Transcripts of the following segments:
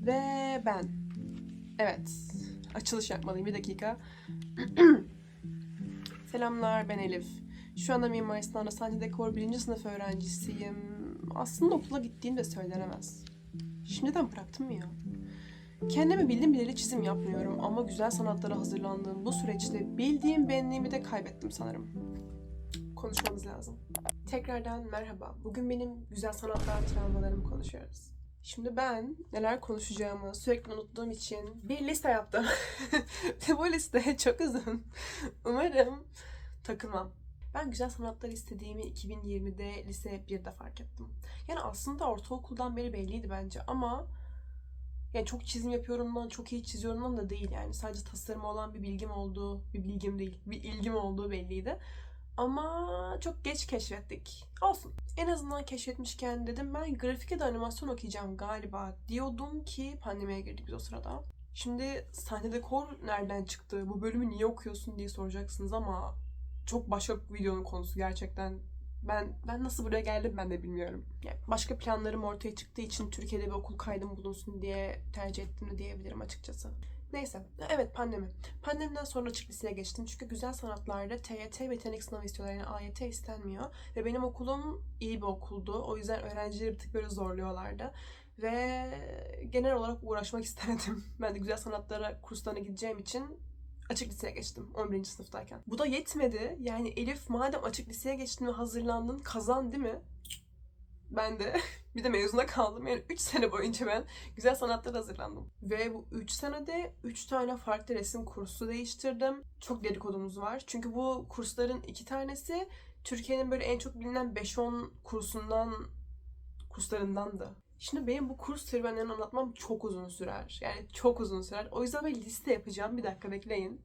Ve ben. Evet. Açılış yapmalıyım bir dakika. Selamlar ben Elif. Şu anda Mimar Sinan'da sahne dekor birinci sınıf öğrencisiyim. Aslında okula gittiğim de söylenemez. Şimdiden bıraktım mı ya? Kendimi bildim bileli çizim yapmıyorum ama güzel sanatlara hazırlandığım bu süreçte bildiğim benliğimi de kaybettim sanırım. Konuşmamız lazım. Tekrardan merhaba. Bugün benim güzel sanatlar travmalarımı konuşuyoruz. Şimdi ben neler konuşacağımı sürekli unuttuğum için bir liste yaptım. Ve bu liste çok uzun. Umarım takılmam. Ben güzel sanatlar istediğimi 2020'de lise 1'de fark ettim. Yani aslında ortaokuldan beri belliydi bence ama yani çok çizim yapıyorumdan, çok iyi çiziyorumdan da değil yani. Sadece tasarıma olan bir bilgim olduğu, bir bilgim değil, bir ilgim olduğu belliydi. Ama çok geç keşfettik. Olsun. En azından keşfetmişken dedim ben grafik ya animasyon okuyacağım galiba diyordum ki pandemiye girdik biz o sırada. Şimdi sahne dekor nereden çıktı? Bu bölümü niye okuyorsun diye soracaksınız ama çok başka bir videonun konusu gerçekten. Ben ben nasıl buraya geldim ben de bilmiyorum. Yani başka planlarım ortaya çıktığı için Türkiye'de bir okul kaydım bulunsun diye tercih ettim de diyebilirim açıkçası. Neyse. Evet pandemi. Pandemiden sonra açık liseye geçtim. Çünkü güzel sanatlarda TYT ve yetenek sınavı istiyorlar. Yani AYT istenmiyor. Ve benim okulum iyi bir okuldu. O yüzden öğrencileri bir tık böyle zorluyorlardı. Ve genel olarak uğraşmak istemedim. Ben de güzel sanatlara kurslarına gideceğim için açık liseye geçtim 11. sınıftayken. Bu da yetmedi. Yani Elif madem açık liseye geçtin ve hazırlandın kazan değil mi? Ben de bir de mezuna kaldım. Yani 3 sene boyunca ben güzel sanatlara hazırlandım. Ve bu 3 senede 3 tane farklı resim kursu değiştirdim. Çok dedikodumuz var. Çünkü bu kursların iki tanesi Türkiye'nin böyle en çok bilinen 5-10 kursundan kurslarındandı. Şimdi benim bu kurs serüvenlerini anlatmam çok uzun sürer. Yani çok uzun sürer. O yüzden ben liste yapacağım. Bir dakika bekleyin.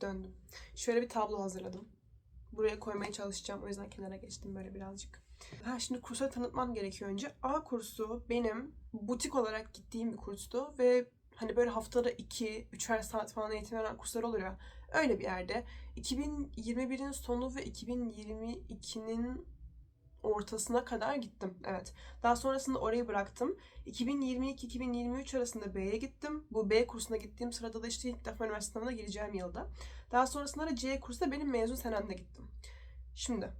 Döndüm. Şöyle bir tablo hazırladım. Buraya koymaya çalışacağım. O yüzden kenara geçtim böyle birazcık. Ha şimdi kursa tanıtmam gerekiyor önce. A kursu benim butik olarak gittiğim bir kurstu ve hani böyle haftada 2 3'er saat falan eğitim veren kurslar olur ya. Öyle bir yerde. 2021'in sonu ve 2022'nin ortasına kadar gittim. Evet. Daha sonrasında orayı bıraktım. 2022-2023 arasında B'ye gittim. Bu B kursuna gittiğim sırada da işte ilk defa üniversite sınavına gireceğim yılda. Daha sonrasında da C kursuna benim mezun senemde gittim. Şimdi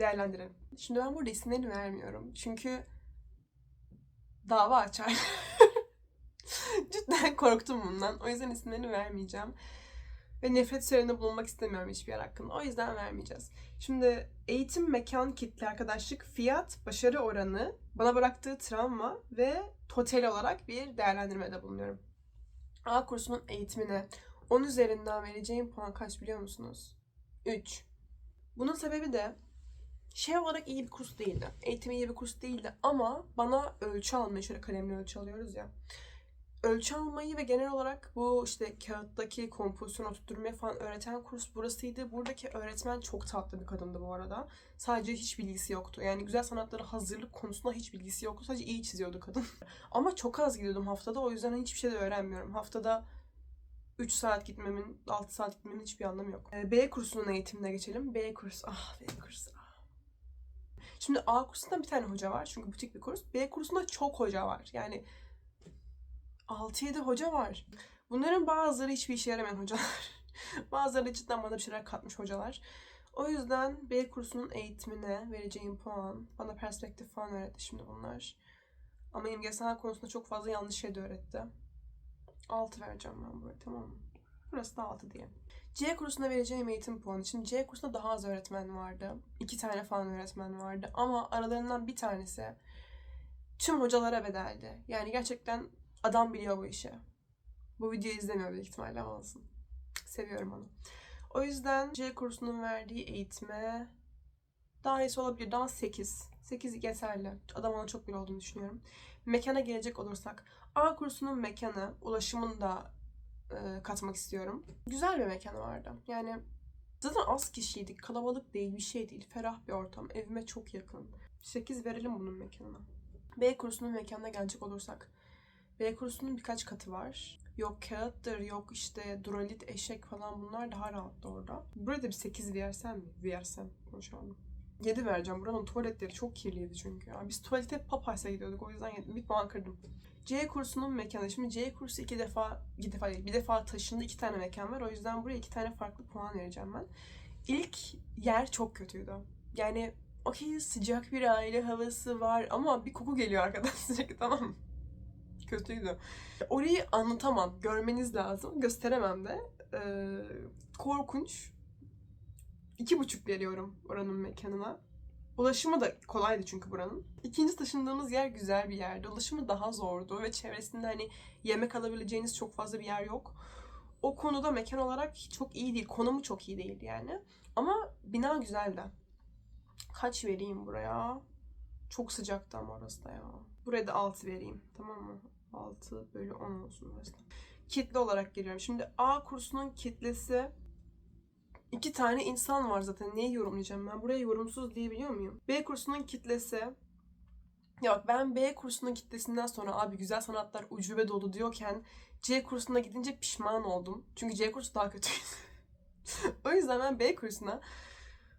değerlendirelim. Şimdi ben burada isimlerini vermiyorum. Çünkü dava açar. Cidden korktum bundan. O yüzden isimlerini vermeyeceğim. Ve nefret söyleminde bulunmak istemiyorum hiçbir yer hakkında. O yüzden vermeyeceğiz. Şimdi eğitim, mekan, kitle, arkadaşlık, fiyat, başarı oranı, bana bıraktığı travma ve total olarak bir değerlendirmede bulunuyorum. A kursunun eğitimine 10 üzerinden vereceğim puan kaç biliyor musunuz? 3. Bunun sebebi de şey olarak iyi bir kurs değildi. Eğitimi iyi bir kurs değildi ama bana ölçü almayı, şöyle kalemle ölçü alıyoruz ya. Ölçü almayı ve genel olarak bu işte kağıttaki kompozisyonu oturtturmayı falan öğreten kurs burasıydı. Buradaki öğretmen çok tatlı bir kadındı bu arada. Sadece hiç bilgisi yoktu. Yani güzel sanatlara hazırlık konusunda hiç bilgisi yoktu. Sadece iyi çiziyordu kadın. ama çok az gidiyordum haftada. O yüzden hiçbir şey de öğrenmiyorum. Haftada 3 saat gitmemin, 6 saat gitmemin hiçbir anlamı yok. Ee, B kursunun eğitimine geçelim. B kurs. Ah B kursu. Şimdi A kursunda bir tane hoca var. Çünkü butik bir kurs. B kursunda çok hoca var. Yani 6-7 hoca var. Bunların bazıları hiçbir işe yaramayan hocalar. bazıları cidden bana bir şeyler katmış hocalar. O yüzden B kursunun eğitimine vereceğim puan, bana perspektif falan öğretti şimdi bunlar. Ama imgesel konusunda çok fazla yanlış şey de öğretti. 6 vereceğim ben buraya tamam mı? Burası da 6 diye. C kursuna vereceğim eğitim puanı için C kursunda daha az öğretmen vardı. İki tane falan öğretmen vardı. Ama aralarından bir tanesi tüm hocalara bedeldi. Yani gerçekten adam biliyor bu işi. Bu videoyu izlemiyor büyük ihtimalle ama olsun. Seviyorum onu. O yüzden C kursunun verdiği eğitime daha iyisi olabilir. Daha 8. 8 yeterli. Adam ona çok bir olduğunu düşünüyorum. Mekana gelecek olursak. A kursunun mekanı, ulaşımını da katmak istiyorum. Güzel bir mekanı vardı. Yani zaten az kişiydik. Kalabalık değil, bir şey değil. Ferah bir ortam. Evime çok yakın. 8 verelim bunun mekanına. B kursunun mekanına gelecek olursak. B kursunun birkaç katı var. Yok kağıttır, yok işte duralit, eşek falan bunlar daha rahattı orada. Burada bir 8 versem mi? Versem konuşalım. 7 vereceğim. Buranın tuvaletleri çok kirliydi çünkü. Ya. Biz tuvalete papaysa gidiyorduk. O yüzden bir puan kırdım. C kursunun mekanı. Şimdi C kursu iki defa, iki defa değil, bir defa taşındı. iki tane mekan var. O yüzden buraya iki tane farklı puan vereceğim ben. İlk yer çok kötüydü. Yani okey sıcak bir aile havası var ama bir koku geliyor arkadan sürekli tamam? Kötüydü. Orayı anlatamam. Görmeniz lazım. Gösteremem de. Ee, korkunç. İki buçuk veriyorum oranın mekanına. Ulaşımı da kolaydı çünkü buranın. İkinci taşındığımız yer güzel bir yerdi. Ulaşımı daha zordu ve çevresinde hani yemek alabileceğiniz çok fazla bir yer yok. O konuda mekan olarak çok iyi değil. Konumu çok iyi değil yani. Ama bina güzeldi. Kaç vereyim buraya? Çok sıcaktı ama orası da ya. Buraya da 6 vereyim. Tamam mı? 6 bölü 10 olsun burası da. Kitle olarak geliyorum. Şimdi A kursunun kitlesi iki tane insan var zaten. Neyi yorumlayacağım ben? Buraya yorumsuz diyebiliyor muyum? B kursunun kitlesi Yok ben B kursunun kitlesinden sonra abi güzel sanatlar ucube dolu diyorken C kursuna gidince pişman oldum. Çünkü C kursu daha kötüydü. o yüzden ben B kursuna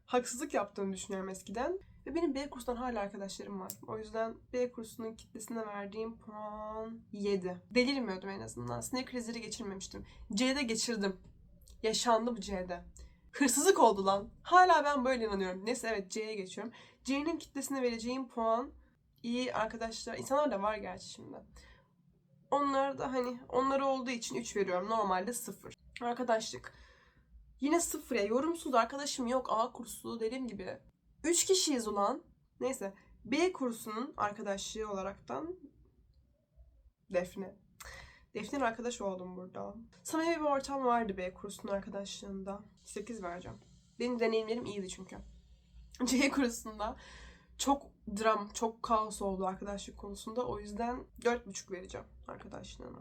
haksızlık yaptığını düşünüyorum eskiden. Ve benim B kursundan hala arkadaşlarım var. O yüzden B kursunun kitlesine verdiğim puan 7. Delirmiyordum en azından. Sinir krizleri geçirmemiştim. C'de geçirdim. Yaşandı bu C'de. Hırsızlık oldu lan. Hala ben böyle inanıyorum. Neyse evet C'ye geçiyorum. C'nin kitlesine vereceğim puan iyi arkadaşlar. İnsanlar da var gerçi şimdi. Onlar da hani onları olduğu için 3 veriyorum. Normalde 0. Arkadaşlık. Yine 0 ya. Yorumsuz arkadaşım yok. A kursu dediğim gibi. 3 kişiyiz ulan. Neyse. B kursunun arkadaşlığı olaraktan Defne. Defne'nin arkadaş oldum burada. Samimi bir ortam vardı B kursunun arkadaşlığında. 8 vereceğim. Benim deneyimlerim iyiydi çünkü. C kursunda çok dram, çok kaos oldu arkadaşlık konusunda. O yüzden 4,5 vereceğim arkadaşlığına.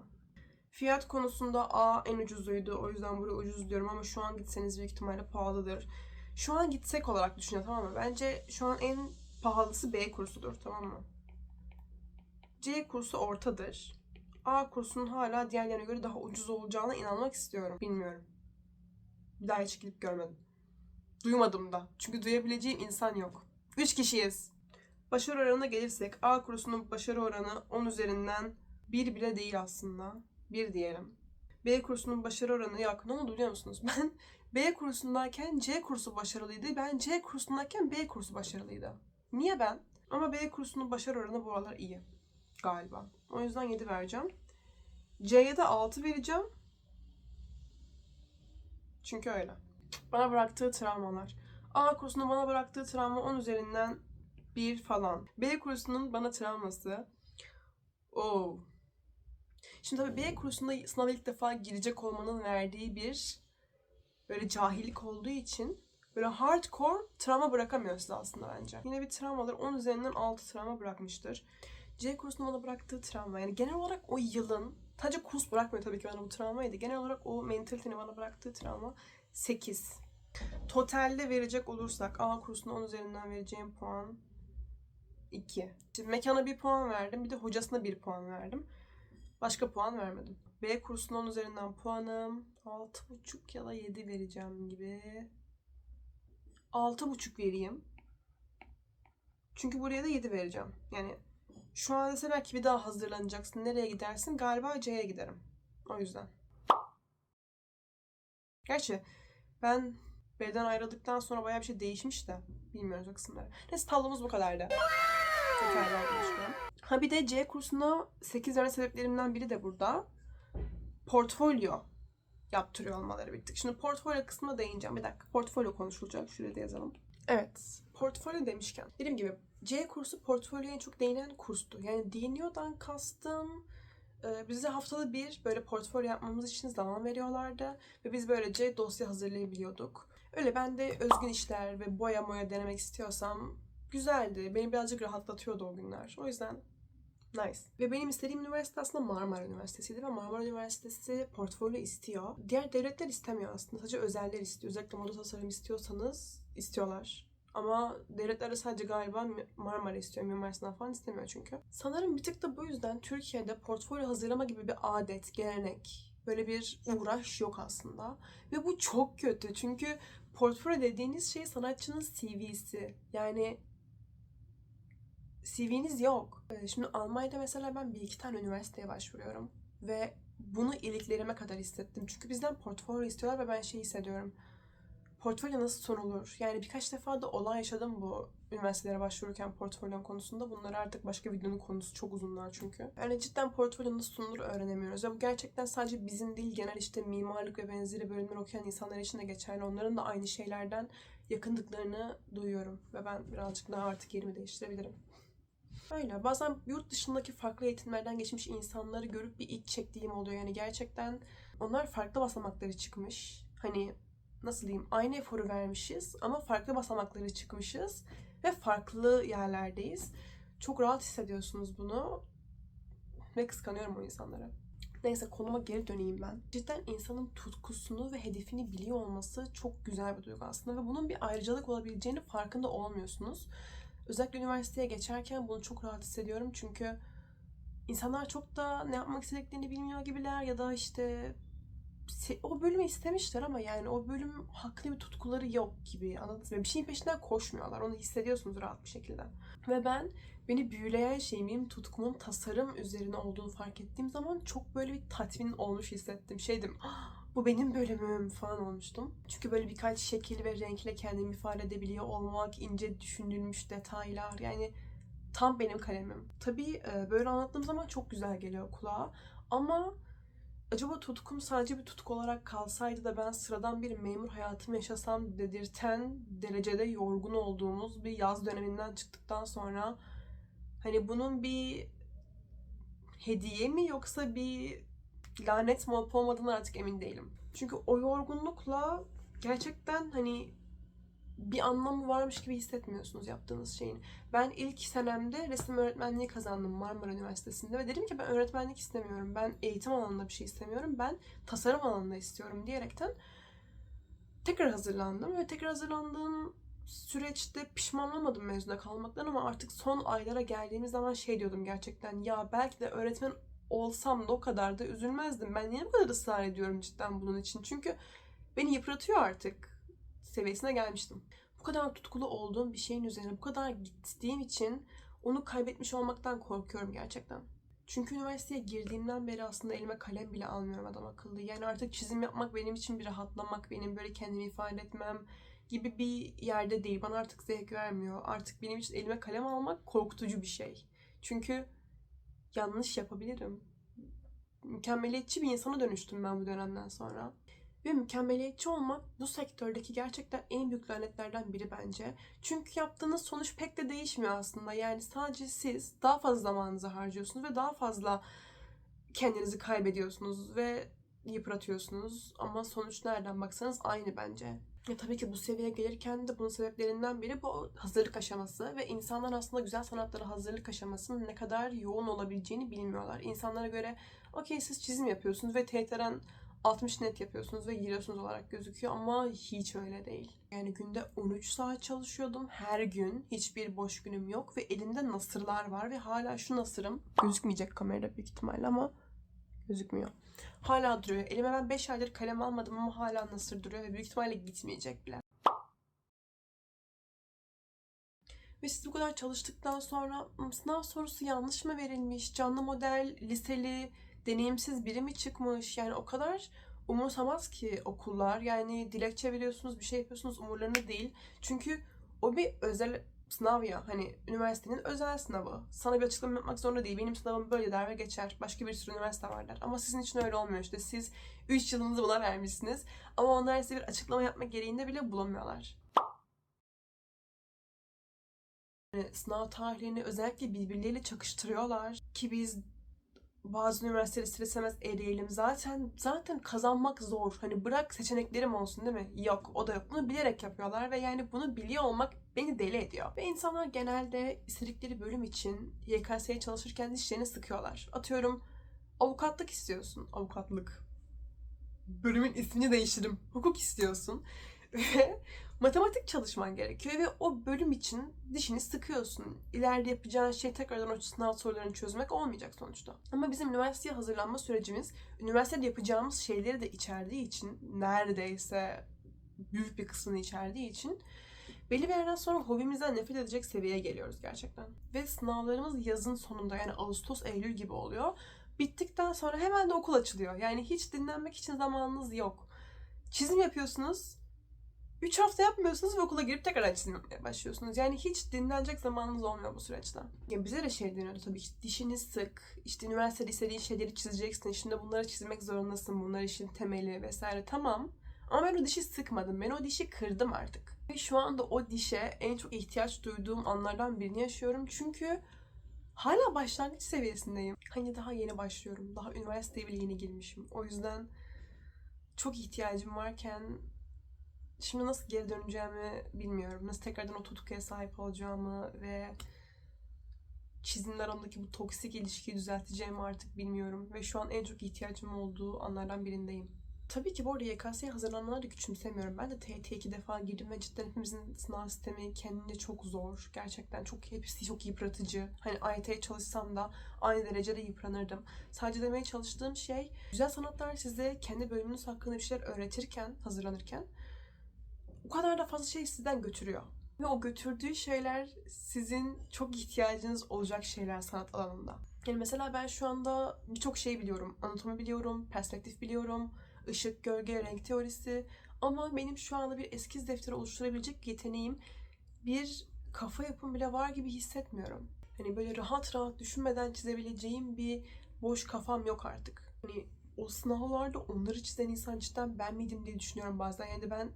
Fiyat konusunda A en ucuzuydu. O yüzden buraya ucuz diyorum ama şu an gitseniz büyük ihtimalle pahalıdır. Şu an gitsek olarak düşünüyorum tamam mı? Bence şu an en pahalısı B kursudur tamam mı? C kursu ortadır. A kursunun hala diğerlerine göre daha ucuz olacağına inanmak istiyorum. Bilmiyorum. Bir daha hiç gidip görmedim. Duymadım da. Çünkü duyabileceğim insan yok. 3 kişiyiz. Başarı oranına gelirsek A kursunun başarı oranı 10 üzerinden 1 bile değil aslında. 1 diyelim. B kursunun başarı oranı yok. Ne oldu biliyor musunuz? Ben B kursundayken C kursu başarılıydı. Ben C kursundayken B kursu başarılıydı. Niye ben? Ama B kursunun başarı oranı bu aralar iyi. Galiba. O yüzden 7 vereceğim. C'ye de 6 vereceğim. Çünkü öyle. Bana bıraktığı travmalar. A kursunun bana bıraktığı travma 10 üzerinden 1 falan. B kursunun bana travması. Oo. Şimdi tabii B kursunda sınava ilk defa girecek olmanın verdiği bir böyle cahillik olduğu için böyle hardcore travma bırakamıyor size aslında bence. Yine bir travmalar 10 üzerinden 6 travma bırakmıştır. C kursunda bana bıraktığı travma yani genel olarak o yılın sadece kurs bırakmıyor tabii ki bana bu travmaydı. Genel olarak o mentalitenin bana bıraktığı travma 8. Totalde verecek olursak A kursuna 10 üzerinden vereceğim puan 2. Şimdi mekana bir puan verdim. Bir de hocasına bir puan verdim. Başka puan vermedim. B kursuna 10 üzerinden puanım 6,5 ya da 7 vereceğim gibi. 6,5 vereyim. Çünkü buraya da 7 vereceğim. Yani şu an deseler ki bir daha hazırlanacaksın. Nereye gidersin? Galiba C'ye giderim. O yüzden. Gerçi ben B'den ayrıldıktan sonra bayağı bir şey değişmiş de. Bilmiyoruz o kısımları. Neyse tablomuz bu kadardı. Tekrarlar. Ha bir de C kursuna 8 verme sebeplerimden biri de burada. Portfolyo yaptırıyor olmaları bir tık. Şimdi portfolyo kısmına değineceğim. Bir dakika. Portfolyo konuşulacak. Şuraya da yazalım. Evet. Portfolyo demişken. Dediğim gibi C kursu portfolyoya çok değinen kurstu. Yani değiniyordan kastım e, bize haftada bir böyle portfolyo yapmamız için zaman veriyorlardı. Ve biz böylece dosya hazırlayabiliyorduk. Öyle ben de özgün işler ve boya moya denemek istiyorsam güzeldi. Beni birazcık rahatlatıyordu o günler. O yüzden nice. Ve benim istediğim üniversite aslında Marmara Üniversitesi'ydi ve Marmara Üniversitesi portfolyo istiyor. Diğer devletler istemiyor aslında. Sadece özeller istiyor. Özellikle moda tasarım istiyorsanız istiyorlar. Ama devletler de sadece galiba Marmara istiyor. Mimar Sinan falan istemiyor çünkü. Sanırım bir tık da bu yüzden Türkiye'de portfolyo hazırlama gibi bir adet, gelenek, böyle bir uğraş yok aslında. Ve bu çok kötü çünkü Portfolyo dediğiniz şey sanatçının CV'si. Yani CV'niz yok. Ee, Şimdi Almanya'da mesela ben bir iki tane üniversiteye başvuruyorum. Ve bunu iliklerime kadar hissettim. Çünkü bizden portfolyo istiyorlar ve ben şey hissediyorum. Portfolyo nasıl sunulur? Yani birkaç defa da olay yaşadım bu üniversitelere başvururken portfolyo konusunda. Bunlar artık başka videonun konusu çok uzunlar çünkü. Yani cidden portfolyo nasıl sunulur öğrenemiyoruz. Ve bu gerçekten sadece bizim değil genel işte mimarlık ve benzeri bölümler okuyan insanlar için de geçerli. Onların da aynı şeylerden yakındıklarını duyuyorum. Ve ben birazcık daha artık yerimi değiştirebilirim. Öyle. Bazen yurt dışındaki farklı eğitimlerden geçmiş insanları görüp bir iç çektiğim oluyor. Yani gerçekten onlar farklı basamakları çıkmış. Hani nasıl diyeyim aynı eforu vermişiz ama farklı basamakları çıkmışız ve farklı yerlerdeyiz. Çok rahat hissediyorsunuz bunu ve kıskanıyorum o insanları. Neyse konuma geri döneyim ben. Cidden insanın tutkusunu ve hedefini biliyor olması çok güzel bir duygu aslında ve bunun bir ayrıcalık olabileceğini farkında olmuyorsunuz. Özellikle üniversiteye geçerken bunu çok rahat hissediyorum çünkü insanlar çok da ne yapmak istediklerini bilmiyor gibiler ya da işte o bölümü istemişler ama yani o bölüm hakkında bir tutkuları yok gibi anladınız mı? Bir şeyin peşinden koşmuyorlar. Onu hissediyorsunuz rahat bir şekilde. Ve ben beni büyüleyen şeyin benim tutkumun tasarım üzerine olduğunu fark ettiğim zaman çok böyle bir tatmin olmuş hissettim. Şeydim "Ah, bu benim bölümüm falan olmuştum. Çünkü böyle birkaç şekil ve renkle kendimi ifade edebiliyor olmak, ince düşünülmüş detaylar yani tam benim kalemim. Tabii böyle anlattığım zaman çok güzel geliyor kulağa ama acaba tutkum sadece bir tutku olarak kalsaydı da ben sıradan bir memur hayatımı yaşasam dedirten derecede yorgun olduğumuz bir yaz döneminden çıktıktan sonra hani bunun bir hediye mi yoksa bir lanet mi olup olmadığını artık emin değilim. Çünkü o yorgunlukla gerçekten hani bir anlamı varmış gibi hissetmiyorsunuz yaptığınız şeyin. Ben ilk senemde resim öğretmenliği kazandım Marmara Üniversitesi'nde ve dedim ki ben öğretmenlik istemiyorum. Ben eğitim alanında bir şey istemiyorum. Ben tasarım alanında istiyorum diyerekten tekrar hazırlandım ve tekrar hazırlandığım süreçte pişman olmadım mezuna kalmaktan ama artık son aylara geldiğimiz zaman şey diyordum gerçekten ya belki de öğretmen olsam da o kadar da üzülmezdim. Ben niye bu kadar ısrar ediyorum cidden bunun için? Çünkü beni yıpratıyor artık seviyesine gelmiştim. Bu kadar tutkulu olduğum bir şeyin üzerine bu kadar gittiğim için onu kaybetmiş olmaktan korkuyorum gerçekten. Çünkü üniversiteye girdiğimden beri aslında elime kalem bile almıyorum adam akıllı. Yani artık çizim yapmak benim için bir rahatlamak, benim böyle kendimi ifade etmem gibi bir yerde değil. Bana artık zevk vermiyor. Artık benim için elime kalem almak korkutucu bir şey. Çünkü yanlış yapabilirim. Mükemmeliyetçi bir insana dönüştüm ben bu dönemden sonra. Ve mükemmeliyetçi olmak bu sektördeki gerçekten en büyük lanetlerden biri bence. Çünkü yaptığınız sonuç pek de değişmiyor aslında. Yani sadece siz daha fazla zamanınızı harcıyorsunuz ve daha fazla kendinizi kaybediyorsunuz ve yıpratıyorsunuz. Ama sonuç nereden baksanız aynı bence. Ya tabii ki bu seviyeye gelirken de bunun sebeplerinden biri bu hazırlık aşaması ve insanlar aslında güzel sanatlara hazırlık aşamasının ne kadar yoğun olabileceğini bilmiyorlar. İnsanlara göre okey siz çizim yapıyorsunuz ve TYT'den 60 net yapıyorsunuz ve giriyorsunuz olarak gözüküyor ama hiç öyle değil. Yani günde 13 saat çalışıyordum her gün. Hiçbir boş günüm yok ve elimde nasırlar var ve hala şu nasırım gözükmeyecek kamerada büyük ihtimalle ama gözükmüyor. Hala duruyor. Elime ben 5 aydır kalem almadım ama hala nasır duruyor ve büyük ihtimalle gitmeyecek bile. Ve siz bu kadar çalıştıktan sonra "Hmm, sınav sorusu yanlış mı verilmiş, canlı model, liseli, deneyimsiz biri mi çıkmış? Yani o kadar umursamaz ki okullar. Yani dilekçe veriyorsunuz, bir şey yapıyorsunuz umurlarında değil. Çünkü o bir özel sınav ya. Hani üniversitenin özel sınavı. Sana bir açıklama yapmak zorunda değil. Benim sınavım böyle der ve geçer. Başka bir sürü üniversite var der. Ama sizin için öyle olmuyor işte. Siz 3 yılınızı buna vermişsiniz. Ama onlar size bir açıklama yapmak gereğinde bile bulamıyorlar. Yani sınav tarihlerini özellikle birbirleriyle çakıştırıyorlar ki biz bazı üniversiteleri istesemez eleyelim. Zaten zaten kazanmak zor. Hani bırak seçeneklerim olsun değil mi? Yok o da yok. Bunu bilerek yapıyorlar ve yani bunu biliyor olmak beni deli ediyor. Ve insanlar genelde istedikleri bölüm için YKS'ye çalışırken dişlerini sıkıyorlar. Atıyorum avukatlık istiyorsun. Avukatlık. Bölümün ismini değiştirdim. Hukuk istiyorsun. Ve matematik çalışman gerekiyor ve o bölüm için dişini sıkıyorsun. İleride yapacağın şey tekrardan o sınav sorularını çözmek olmayacak sonuçta. Ama bizim üniversiteye hazırlanma sürecimiz üniversitede yapacağımız şeyleri de içerdiği için neredeyse büyük bir kısmını içerdiği için belli bir yerden sonra hobimizden nefret edecek seviyeye geliyoruz gerçekten. Ve sınavlarımız yazın sonunda yani Ağustos, Eylül gibi oluyor. Bittikten sonra hemen de okul açılıyor. Yani hiç dinlenmek için zamanınız yok. Çizim yapıyorsunuz. 3 hafta yapmıyorsunuz ve okula girip tekrar yapmaya başlıyorsunuz. Yani hiç dinlenecek zamanınız olmuyor bu süreçte. Ya bize de şey deniyordu tabii ki dişini sık, işte üniversitede istediğin şeyleri çizeceksin, şimdi bunları çizmek zorundasın, bunlar işin temeli vesaire tamam. Ama ben o dişi sıkmadım, ben o dişi kırdım artık. Ve şu anda o dişe en çok ihtiyaç duyduğum anlardan birini yaşıyorum çünkü hala başlangıç seviyesindeyim. Hani daha yeni başlıyorum, daha üniversiteye bile yeni girmişim. O yüzden çok ihtiyacım varken şimdi nasıl geri döneceğimi bilmiyorum. Nasıl tekrardan o tutkuya sahip olacağımı ve çizimler arasındaki bu toksik ilişkiyi düzelteceğimi artık bilmiyorum. Ve şu an en çok ihtiyacım olduğu anlardan birindeyim. Tabii ki bu arada YKS'ye hazırlanmaları da küçümsemiyorum. Ben de TYT iki defa girdim ve cidden hepimizin sınav sistemi kendince çok zor. Gerçekten çok hepsi çok yıpratıcı. Hani AYT'ye çalışsam da aynı derecede yıpranırdım. Sadece demeye çalıştığım şey güzel sanatlar size kendi bölümünüz hakkında bir şeyler öğretirken, hazırlanırken o kadar da fazla şey sizden götürüyor. Ve o götürdüğü şeyler sizin çok ihtiyacınız olacak şeyler sanat alanında. Yani mesela ben şu anda birçok şey biliyorum. Anatomi biliyorum, perspektif biliyorum, ışık, gölge, renk teorisi. Ama benim şu anda bir eskiz defteri oluşturabilecek yeteneğim, bir kafa yapım bile var gibi hissetmiyorum. Hani böyle rahat rahat düşünmeden çizebileceğim bir boş kafam yok artık. Hani o sınavlarda onları çizen insan cidden ben miydim diye düşünüyorum bazen. Yani ben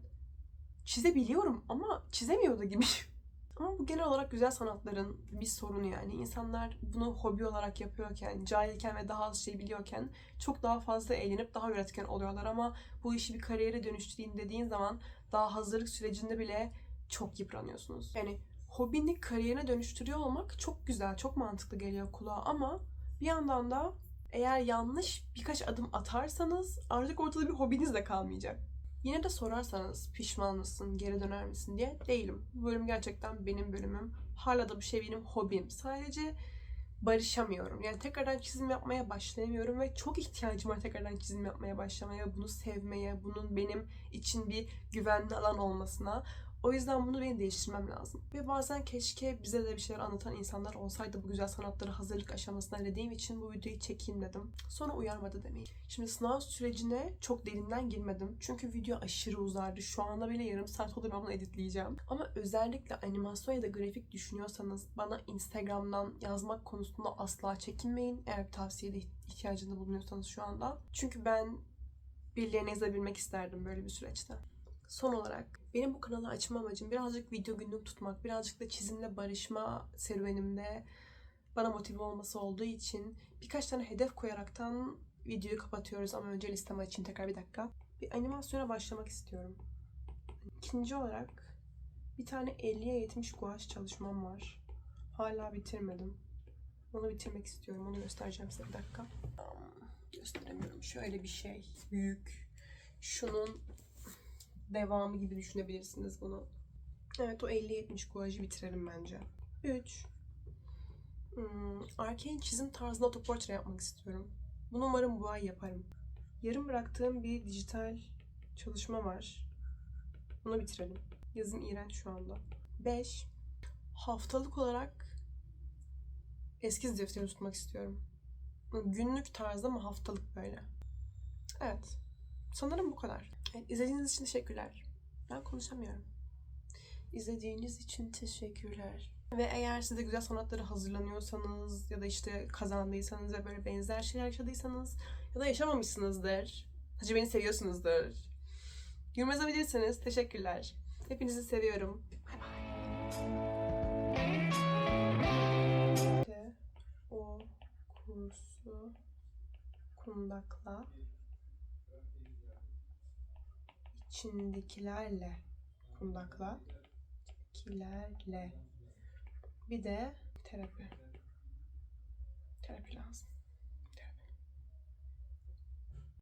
çizebiliyorum ama çizemiyor da gibiyim. Ama bu genel olarak güzel sanatların bir sorunu yani. İnsanlar bunu hobi olarak yapıyorken, cahilken ve daha az şey biliyorken çok daha fazla eğlenip daha üretken oluyorlar ama bu işi bir kariyere dönüştüreyim dediğin zaman daha hazırlık sürecinde bile çok yıpranıyorsunuz. Yani hobini kariyerine dönüştürüyor olmak çok güzel, çok mantıklı geliyor kulağa ama bir yandan da eğer yanlış birkaç adım atarsanız artık ortada bir hobiniz de kalmayacak. Yine de sorarsanız pişman mısın, geri döner misin diye değilim. Bu bölüm gerçekten benim bölümüm. Hala da bu şey benim hobim. Sadece barışamıyorum. Yani tekrardan çizim yapmaya başlayamıyorum ve çok ihtiyacım var tekrardan çizim yapmaya başlamaya, bunu sevmeye, bunun benim için bir güvenli alan olmasına. O yüzden bunu benim değiştirmem lazım. Ve bazen keşke bize de bir şeyler anlatan insanlar olsaydı bu güzel sanatları hazırlık aşamasına dediğim için bu videoyu çekeyim dedim. Sonra uyarmadı demeyin. Şimdi sınav sürecine çok derinden girmedim. Çünkü video aşırı uzardı. Şu anda bile yarım saat olur ben bunu editleyeceğim. Ama özellikle animasyon ya da grafik düşünüyorsanız bana Instagram'dan yazmak konusunda asla çekinmeyin. Eğer tavsiyede ihtiyacında bulunuyorsanız şu anda. Çünkü ben birilerine yazabilmek isterdim böyle bir süreçte. Son olarak benim bu kanalı açma amacım birazcık video günlük tutmak, birazcık da çizimle barışma serüvenimde bana motive olması olduğu için birkaç tane hedef koyaraktan videoyu kapatıyoruz ama önce listemi açayım tekrar bir dakika. Bir animasyona başlamak istiyorum. İkinci olarak bir tane 50'ye 70 gouache çalışmam var. Hala bitirmedim. Onu bitirmek istiyorum. Onu göstereceğim size bir dakika. Gösteremiyorum. Şöyle bir şey. Büyük. Şunun devamı gibi düşünebilirsiniz bunu. Evet o 50-70 guajı bitirelim bence. 3. Hmm, Arcane çizim tarzında otoportre yapmak istiyorum. Bunu umarım bu ay yaparım. Yarım bıraktığım bir dijital çalışma var. Bunu bitirelim. Yazım iğrenç şu anda. 5. Haftalık olarak eskiz defteri tutmak istiyorum. Günlük tarzda ama haftalık böyle. Evet. Sanırım bu kadar. Evet, izlediğiniz için teşekkürler. Ben konuşamıyorum. İzlediğiniz için teşekkürler. Ve eğer siz de güzel sanatlara hazırlanıyorsanız ya da işte kazandıysanız ve böyle benzer şeyler yaşadıysanız ya da yaşamamışsınızdır. Sadece beni seviyorsunuzdur. Yorum yazabilirsiniz. Teşekkürler. Hepinizi seviyorum. Bay bay. O kursu kundakla içindekilerle kundakla kilerle bir de terapi. Terapi lazım.